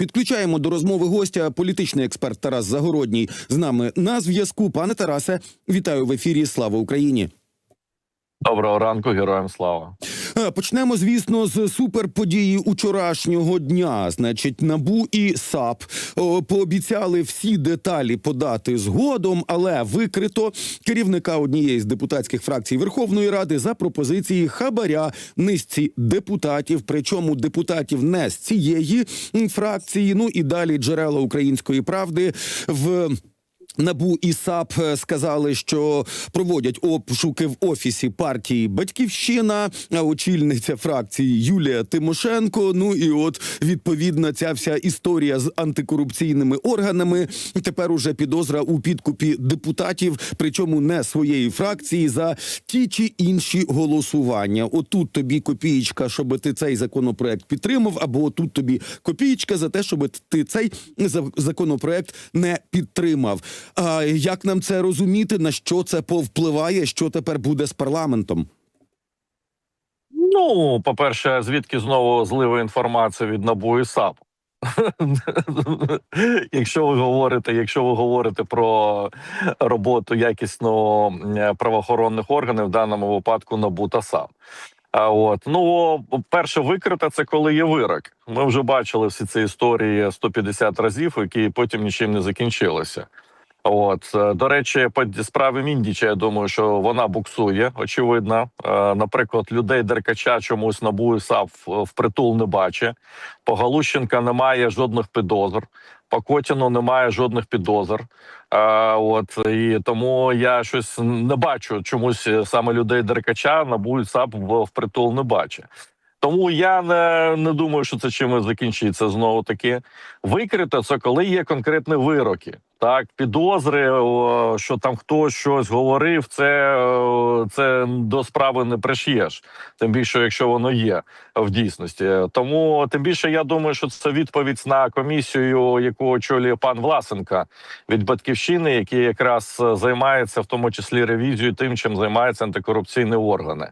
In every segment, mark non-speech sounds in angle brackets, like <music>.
Підключаємо до розмови гостя політичний експерт Тарас Загородній з нами на зв'язку. Пане Тарасе, вітаю в ефірі. Слава Україні. Доброго ранку, героям слава. Е, Почнемо, звісно, з суперподії учорашнього дня. Значить, набу і САП пообіцяли всі деталі подати згодом, але викрито керівника однієї з депутатських фракцій Верховної Ради за пропозиції хабаря низці депутатів. Причому депутатів не з цієї фракції. Ну і далі джерела української правди в. Набу і САП е, сказали, що проводять обшуки в офісі партії Батьківщина, очільниця фракції Юлія Тимошенко. Ну і от відповідно ця вся історія з антикорупційними органами. Тепер уже підозра у підкупі депутатів, причому не своєї фракції за ті чи інші голосування. Отут тобі копієчка, щоб ти цей законопроект підтримав, або отут тобі копієчка за те, щоб ти цей законопроект не підтримав. А як нам це розуміти? На що це повпливає? Що тепер буде з парламентом? Ну, по-перше, звідки знову злива інформація від НАБУ і САП? <laughs> якщо ви говорите, якщо ви говорите про роботу якісно правоохоронних органів, в даному випадку НАБУ та САП. А от ну перше викрите це коли є вирок. Ми вже бачили всі ці історії 150 разів, які потім нічим не закінчилися. От е, до речі, по справі Міндіча, я думаю, що вона буксує. Очевидно, Е, наприклад, людей Деркача чомусь НАБУ і САП в- впритул не бачить. По Галущенка немає жодних підозр. По Котіну немає жодних підозр. Е, от і тому я щось не бачу чомусь саме людей Деркача НАБУ САП в- впритул не бачить. Тому я не, не думаю, що це чимось закінчиться знову таки. Викрито це коли є конкретні вироки. Так, підозри, що там хтось щось говорив, це, це до справи не приш'єш. Тим більше, якщо воно є в дійсності. Тому тим більше я думаю, що це відповідь на комісію, яку очолює пан Власенка від батьківщини, який якраз е, займається в тому числі ревізією тим, чим займаються антикорупційні органи.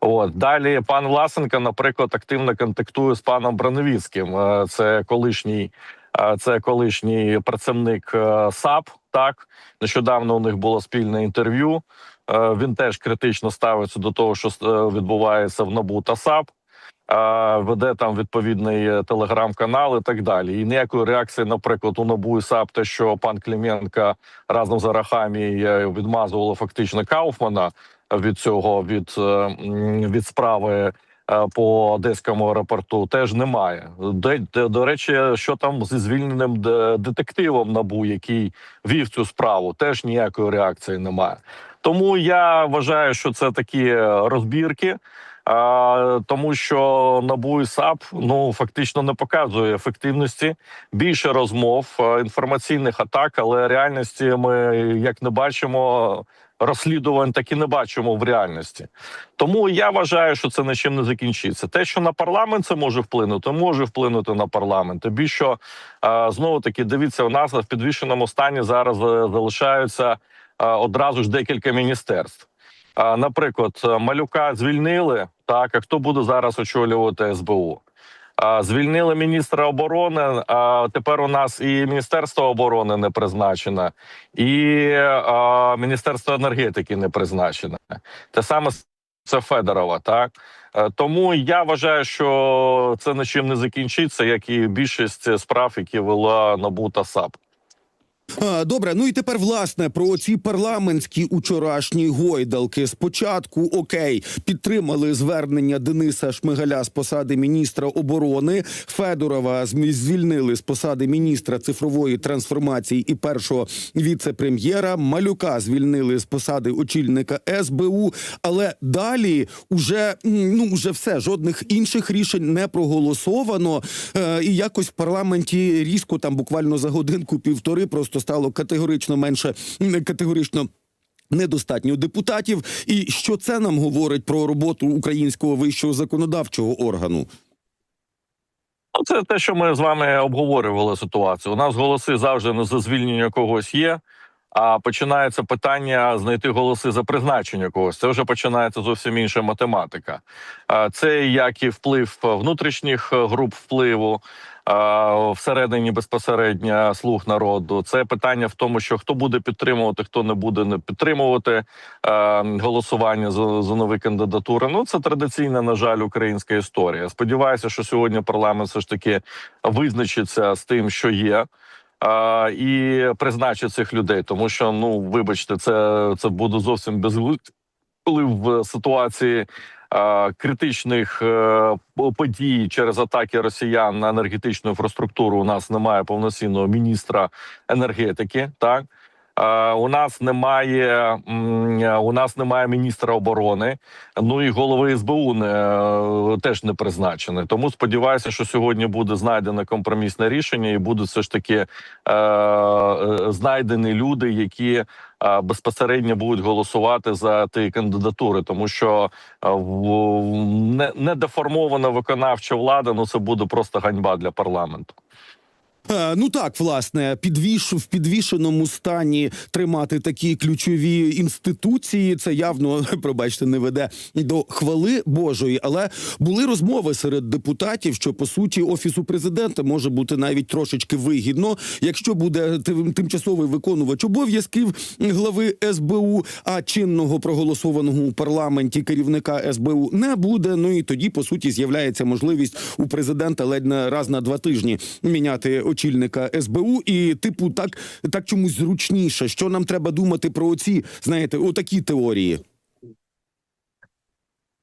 От далі пан Власенко, наприклад, активно контактує з паном Броневіцьким. Е, Це колишній, це колишній працівник е, САП. Так нещодавно у них було спільне інтерв'ю. Е, Він теж критично ставиться до того, що е, відбувається в НАБУ та САП. Веде там відповідний телеграм-канал і так далі. І ніякої реакції, наприклад, у НАБУ і САП, те, що пан Клименко разом з Арахамі відмазували фактично Кауфмана від цього від, від справи по одеському аеропорту теж немає. Де, де, до речі, що там зі звільненим детективом набу, який вів цю справу, теж ніякої реакції немає. Тому я вважаю, що це такі розбірки. А, тому що НАБУ і САП ну фактично не показує ефективності більше розмов е, інформаційних атак, але реальності ми як не бачимо розслідувань, так і не бачимо в реальності. Тому я вважаю, що це нічим не закінчиться. Те, що на парламент це може вплинути, може вплинути на парламент. Тобі що е, знову таки дивіться, у нас в підвішеному стані зараз е, залишаються е, одразу ж декілька міністерств. Наприклад, малюка звільнили. Так, а хто буде зараз очолювати СБУ? Звільнили міністра оборони. А тепер у нас і міністерство оборони не призначено, і а, міністерство енергетики не призначено. Те саме це Федорова. Так Е, тому я вважаю, що це нічим не закінчиться, як і більшість справ, які вела НАБУ та САП. Добре, ну і тепер власне про ці парламентські учорашні гойдалки. Спочатку окей, підтримали звернення Дениса Шмигаля з посади міністра оборони. Федорова звільнили з посади міністра цифрової трансформації і першого віце-прем'єра. Малюка звільнили з посади очільника СБУ. Але далі уже ну вже все жодних інших рішень не проголосовано. Е, і якось в парламенті різко там буквально за годинку півтори просто стало категорично менше категорично. Недостатньо депутатів, і що це нам говорить про роботу українського вищого законодавчого органу? Ну, Це те, що ми з вами обговорювали ситуацію. У нас голоси завжди на за звільнення когось є. А починається питання знайти голоси за призначення когось. Це вже починається зовсім інша математика. Це як і вплив внутрішніх е, груп впливу. Всередині безпосередньо слуг народу це питання в тому, що хто буде підтримувати, хто не буде не підтримувати е, голосування за, за нові кандидатури. Ну це традиційна, на жаль, українська історія. Сподіваюся, що сьогодні парламент все ж таки визначиться з тим, що є. А, і призначить цих людей, тому що ну вибачте, це, це буде зовсім безглуздо, коли в ситуації критичних е, подій через атаки росіян на енергетичну інфраструктуру у нас немає повноцінного міністра енергетики. Так у нас немає е, у нас немає міністра оборони. Ну і голови СБУ не е, теж не призначені. Тому сподіваюся, що сьогодні буде знайдене компромісне рішення, і будуть все ж таки е, е, знайдені люди, які е, безпосередньо будуть голосувати за ті кандидатури, тому що е, в не, недеформована виконавча влада. Ну це буде просто ганьба для парламенту. Е, Ну так, власне, підвіш в підвішеному стані тримати такі ключові інституції. Це явно, <laughs> пробачте, не веде до хвали Божої. Але були розмови серед депутатів, що по суті офісу президента може бути навіть трошечки вигідно, якщо буде тим- тимчасовий виконувач обов'язків глави СБУ, а чинного проголосованого у парламенті керівника СБУ не буде. Ну і тоді по суті з'являється можливість у президента ледь не раз на два тижні міняти очільника СБУ. І типу, так, так чомусь зручніше. Що нам треба думати про оці, знаєте, отакі теорії.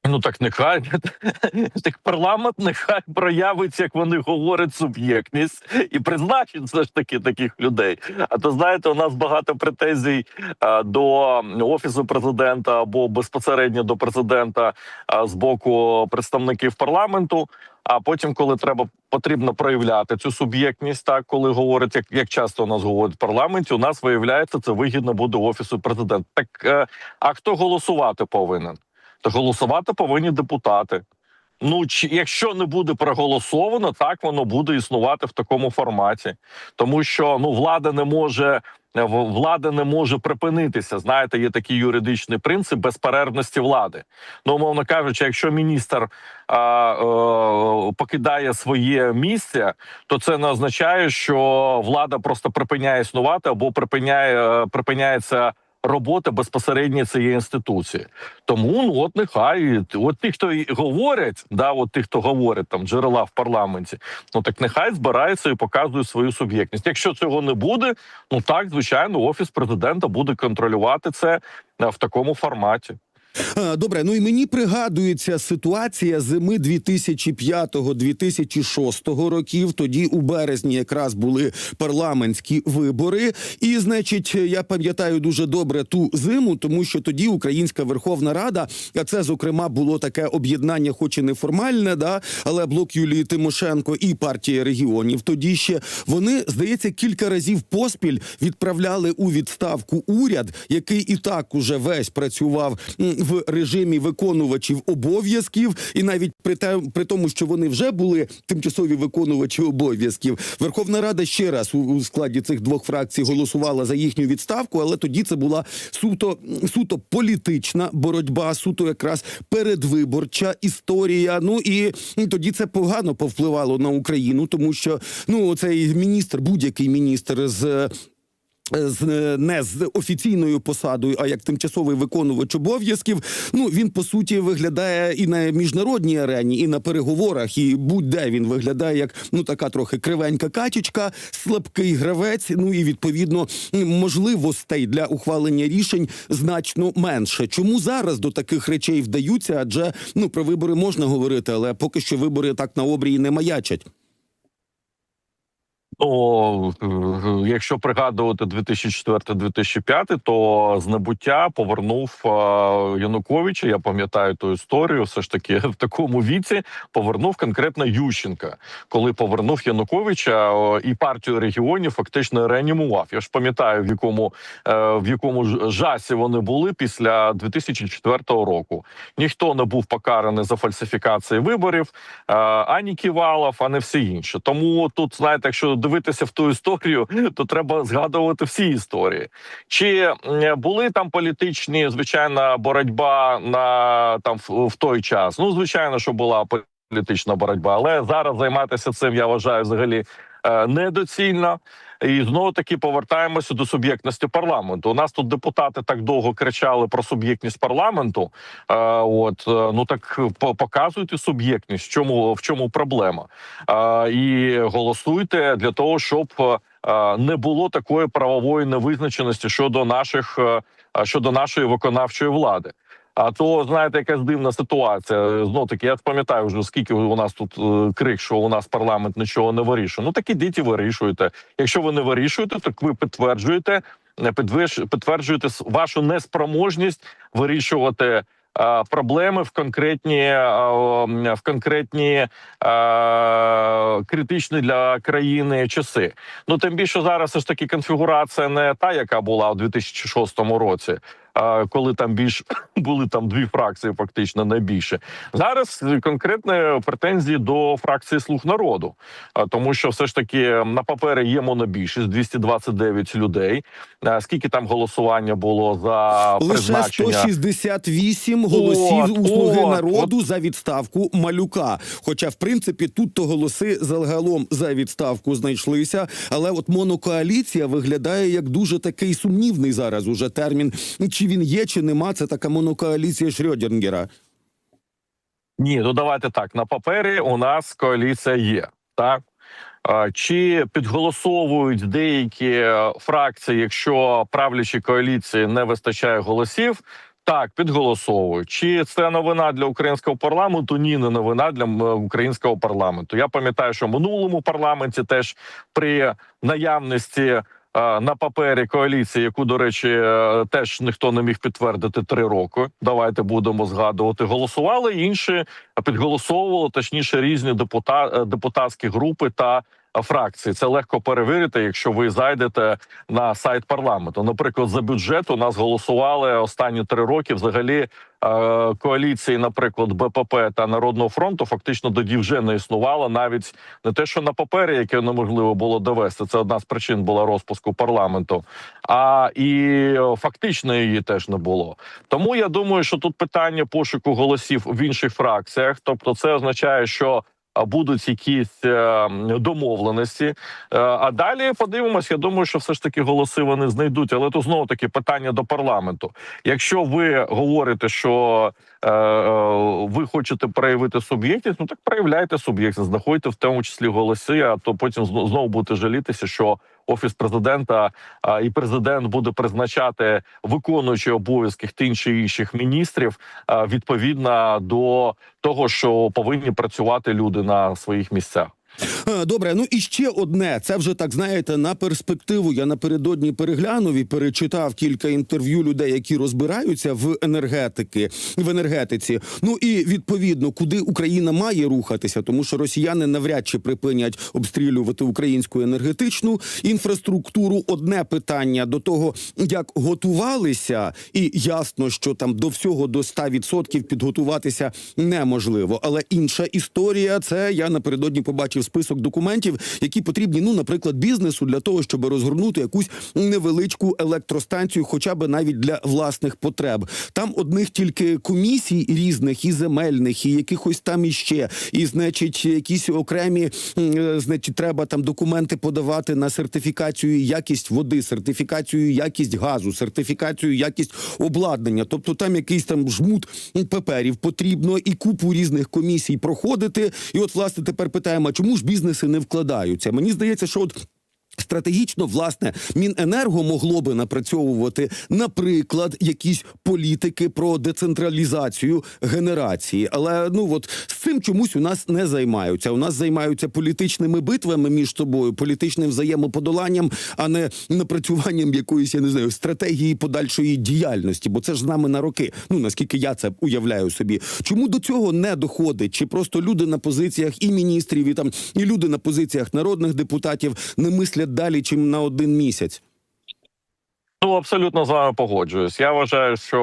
Ну так нехай <laughs> так парламент нехай проявить, як вони говорять, суб'єктність і призначить все ж таки таких людей. А то знаєте, у нас багато претензій а, до офісу президента або безпосередньо до президента а, з боку представників парламенту. А потім, коли треба потрібно проявляти цю суб'єктність, так коли говорять, як, як часто у нас говорять в парламенті, у нас виявляється це вигідно буде офісу президента. Так е, а хто голосувати повинен? Голосувати повинні депутати. Ну чи якщо не буде проголосовано, так воно буде існувати в такому форматі, тому що ну влада не може е, влада не може припинитися. Знаєте, є такий юридичний принцип безперервності влади. Ну, умовно кажучи, якщо міністр а, е, покидає своє місце, то це не означає, що влада просто припиняє існувати або припиняє е, припиняється робота безпосередньо цієї інституції. Тому ну от нехай от ті, хто говорять, да, от ті, хто говорять там джерела в парламенті, ну так нехай збираються і показують свою суб'єктність. Якщо цього не буде, ну так звичайно, офіс президента буде контролювати це е, в такому форматі. Е, Добре, ну і мені пригадується ситуація зими 2005-2006 років. Тоді у березні якраз були парламентські вибори. І, значить, я пам'ятаю дуже добре ту зиму, тому що тоді Українська Верховна Рада, а це зокрема було таке об'єднання, хоч і неформальне, да, але блок Юлії Тимошенко і партія регіонів. Тоді ще вони здається кілька разів поспіль відправляли у відставку уряд, який і так уже весь працював в режимі виконувачів обов'язків, і навіть при те, при тому, що вони вже були тимчасові виконувачі обов'язків, Верховна Рада ще раз у, складі цих двох фракцій голосувала за їхню відставку, але тоді це була суто суто політична боротьба, суто якраз передвиборча історія. Ну і тоді це погано повпливало на Україну, тому що ну цей міністр, будь-який міністр з з не з офіційною посадою, а як тимчасовий виконувач обов'язків. Ну він по суті виглядає і на міжнародній арені, і на переговорах, і будь-де він виглядає як ну така трохи кривенька качечка, слабкий гравець. Ну і відповідно можливостей для ухвалення рішень значно менше. Чому зараз до таких речей вдаються? Адже ну про вибори можна говорити, але поки що вибори так на обрії не маячать. Ну, е, якщо пригадувати 2004-2005, то з небуття повернув е, Януковича. Я пам'ятаю ту історію. Все ж таки <laughs> в такому віці повернув конкретно Ющенка, коли повернув Януковича і партію регіонів фактично реанімував. Я ж пам'ятаю, в якому е, в якому жасі вони були після 2004 року. Ніхто не був покараний за фальсифікації виборів, е, ані Ківалов, ані всі інші. Тому тут знаєте, якщо подивитися в ту історію, то треба згадувати всі історії. Чи були там політичні, звичайна боротьба на там в той час? Ну, звичайно, що була політична боротьба, але зараз займатися цим я вважаю взагалі е, недоцільно. І знову таки повертаємося до суб'єктності парламенту. У нас тут депутати так довго кричали про суб'єктність парламенту. Е, от е, ну так показуйте суб'єктність. Чому в чому проблема? І голосуйте для того, щоб не було такої правової невизначеності щодо наших щодо нашої виконавчої влади. А то знаєте, якась дивна ситуація. Знов таки, я пам'ятаю вже скільки у нас тут е, крик, що у нас парламент нічого не вирішує. Ну так ідіть і вирішуйте. Якщо ви не вирішуєте, так ви підтверджуєте, е, підвиш- підтверджуєте вашу неспроможність вирішувати. е, Проблеми в конкретні е, в конкретні критичні для країни часи. Ну тим більше зараз все ж таки конфігурація не та, яка була у 2006 році, коли там більш <coughs> були там дві фракції, фактично найбільше. Зараз конкретні претензії до фракції слуг народу, тому що все ж таки на папері є монобільшість 229 людей. Скільки там голосування було за Лише призначення? 168 голосів От, у слуги от, народу за відставку малюка. Хоча, в принципі, тут то голоси загалом за відставку знайшлися. Але от монокоаліція виглядає як дуже такий сумнівний зараз уже термін. Чи він є, чи нема. Це така монокоаліція Шрёдінгера. Ні, ну давайте так. На папері у нас коаліція є. Так чи підголосовують деякі е, фракції, якщо правлячій коаліції не вистачає голосів? Так, підголосовують. Чи це новина для українського парламенту? Ні, не новина для українського парламенту. Я пам'ятаю, що в минулому парламенті теж при наявності е, на папері коаліції, яку, до речі, е, теж ніхто не міг підтвердити три роки. Давайте будемо згадувати. Голосували інші, підголосовували точніше різні е, депутатські групи та е, фракції. Це легко перевірити, якщо ви зайдете на сайт парламенту. Наприклад, за бюджет у нас голосували останні три роки. Взагалі е, коаліції, наприклад, БПП та Народного фронту, фактично тоді вже не існувало навіть не те, що на папері, яке неможливо було довести. Це одна з причин була розпуску парламенту, а і фактично її теж не було. Тому я думаю, що тут питання пошуку голосів в інших фракціях. Тобто, це означає, що будуть якісь е, домовленості. Е, а далі подивимось. Я думаю, що все ж таки голоси вони знайдуть. Але то знову таки питання до парламенту. Якщо ви говорите, що е, ви хочете проявити суб'єктність, ну так проявляйте суб'єктність, знаходьте в тому числі голоси. А то потім зно- знову будете жалітися, що офіс президента і президент буде призначати виконуючи обов'язки тих чи інших міністрів відповідно до того, що повинні працювати люди на своїх місцях. Е, Добре, ну і ще одне. Це вже так знаєте на перспективу. Я напередодні переглянув і перечитав кілька інтерв'ю людей, які розбираються в енергетики в енергетиці. Ну і відповідно, куди Україна має рухатися, тому що росіяни навряд чи припинять обстрілювати українську енергетичну інфраструктуру. Одне питання до того, як готувалися, і ясно, що там до всього до 100% підготуватися неможливо. Але інша історія це я напередодні побачив список документів, які потрібні, ну, наприклад, бізнесу для того, щоб розгорнути якусь невеличку електростанцію, хоча б навіть для власних потреб. Там одних тільки комісій різних, і земельних, і якихось там іще, і значить, якісь окремі, е, значить, треба там документи подавати на сертифікацію якість води, сертифікацію якість газу, сертифікацію якість обладнання. Тобто там якийсь там жмут паперів потрібно і купу різних комісій проходити. І от, власне, тепер питаємо, чому ж бізнеси не вкладаються? Мені здається, що от. Стратегічно, власне, Міненерго могло би напрацьовувати, наприклад, якісь політики про децентралізацію генерації. Але ну от з цим чомусь у нас не займаються. У нас займаються політичними битвами між собою, політичним взаємоподоланням, а не напрацюванням якоїсь, я не знаю, стратегії подальшої діяльності. Бо це ж з нами на роки. Ну наскільки я це уявляю собі. Чому до цього не доходить? Чи просто люди на позиціях і міністрів, і там і люди на позиціях народних депутатів не мислять далі, чим на один місяць? Ну абсолютно з вами погоджуюсь. Я вважаю, що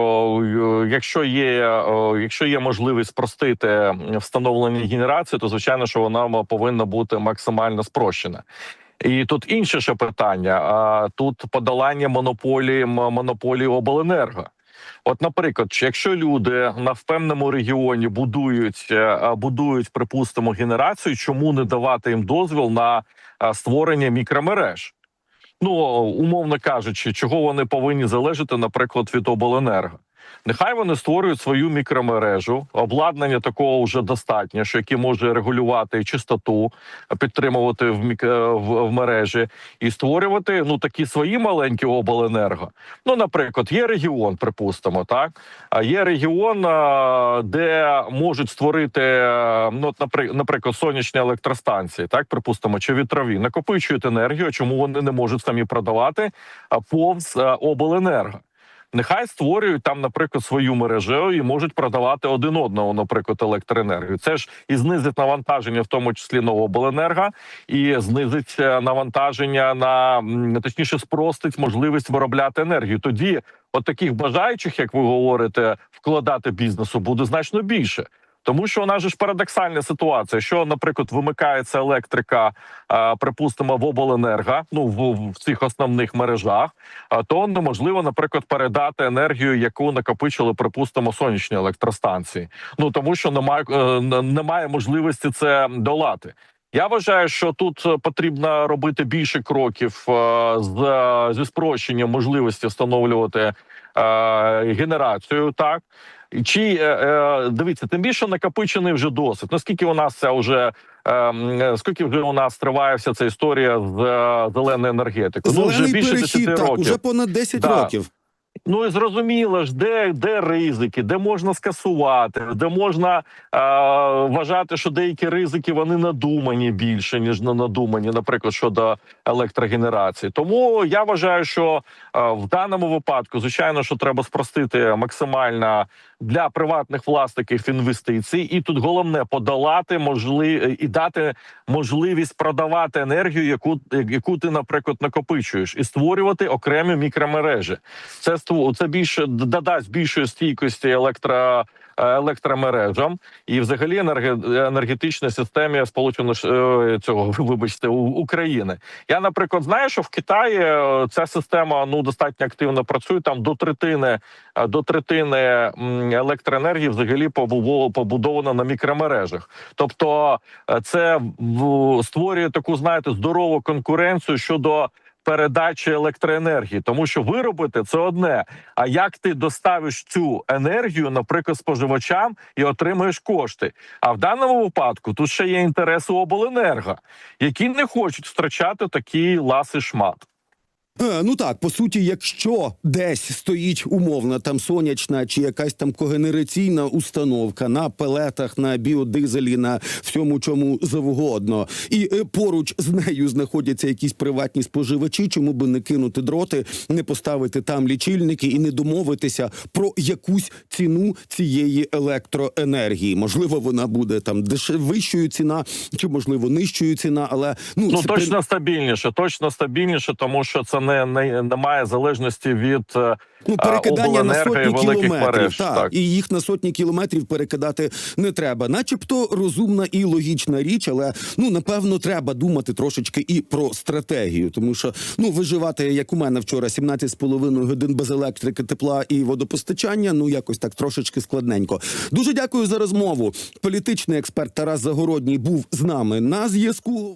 е, якщо є, е, якщо є можливість спростити встановлення генерації, то звичайно, що вона повинна бути максимально спрощена. І тут інше ще питання: тут подолання монополії монополії обленерго. От, наприклад, якщо люди на впевному регіоні будують, е, будують, припустимо, генерацію, чому не давати їм дозвіл на створення мікромереж? Ну, умовно кажучи, чого вони повинні залежати, наприклад, від обленерго. Нехай вони створюють свою мікромережу, обладнання такого вже достатньо, що яке може регулювати чистоту, підтримувати в, мік... е, в, в мережі і створювати ну такі свої маленькі обленерго. Ну, наприклад, є регіон, припустимо, так а є регіон, де можуть створити е, ну, наприклад, сонячні електростанції, так припустимо, чи вітрові, накопичують енергію. Чому вони не можуть самі продавати повз е, обленерго? Нехай створюють там, наприклад, свою мережу і можуть продавати один одного, наприклад, електроенергію. Це ж і знизить навантаження, в тому числі на обленерго, і знизить е, навантаження на точніше, спростить можливість виробляти енергію. Тоді, от таких бажаючих, як ви говорите, вкладати бізнесу буде значно більше. Тому що у нас же ж парадоксальна ситуація, що, наприклад, вимикається електрика, припустимо, в обленерго, ну в, в цих основних мережах, то неможливо, наприклад, передати енергію, яку накопичили, припустимо, сонячні електростанції. Ну тому що немає, е, немає можливості це долати. Я вважаю, що тут потрібно робити більше кроків е, з зі спрощенням можливості встановлювати е, генерацію. Так чи е, е, дивіться, тим більше накопичений вже досвід. Наскільки у нас це вже е, скільки вже у нас триває вся ця історія з е, зеленою енергетикою? ну вже Зелений більше 10 перехід, так, років. понад 10 Да. років. Ну і зрозуміло ж, де, де ризики, де можна скасувати, де можна е, вважати, що деякі ризики вони надумані більше ніж не надумані, наприклад, щодо електрогенерації. Тому я вважаю, що е, в даному випадку, звичайно, що треба спростити максимально для приватних власників інвестицій, і тут головне подолати можли і дати можливість продавати енергію, яку яку ти, наприклад, накопичуєш, і створювати окремі мікромережі. Це це більше додасть більшої стійкості електро. Е, Електромережам і, взагалі, енерге- енергетичній системі сполучених Ш- е, цього <laughs> вибачте України. Я, наприклад, знаю, що в Китаї е, ця система ну достатньо активно працює. Там до третини до третини електроенергії взагалі побу- побудована на мікромережах. Тобто, це створює таку, знаєте, здорову конкуренцію щодо. Передачі електроенергії, тому що виробити це одне. А як ти доставиш цю енергію, наприклад, споживачам і отримуєш кошти? А в даному випадку тут ще є інтереси обленерго, які не хочуть втрачати такі ласи шмат. Е, ну так, по суті, якщо десь стоїть умовна там сонячна чи якась там когенераційна установка на пелетах, на біодизелі, на всьому чому завгодно, і е, поруч з нею знаходяться якісь приватні споживачі, чому би не кинути дроти, не поставити там лічильники і не домовитися про якусь ціну цієї електроенергії. Можливо, вона буде там дешев вищою ціна, чи можливо нижчою ціна, але ну, Ну це точно стабільніше, точно стабільніше, тому що це не, не немає залежності від е, Ну, перекидання на сотні кілометрів, мереж, так, так. і їх на сотні кілометрів перекидати не треба. Начебто розумна і логічна річ, але ну напевно треба думати трошечки і про стратегію, тому що ну виживати, як у мене вчора, 17,5 годин без електрики, тепла і водопостачання. Ну якось так трошечки складненько. Дуже дякую за розмову. Політичний експерт Тарас Загородній був з нами на зв'язку.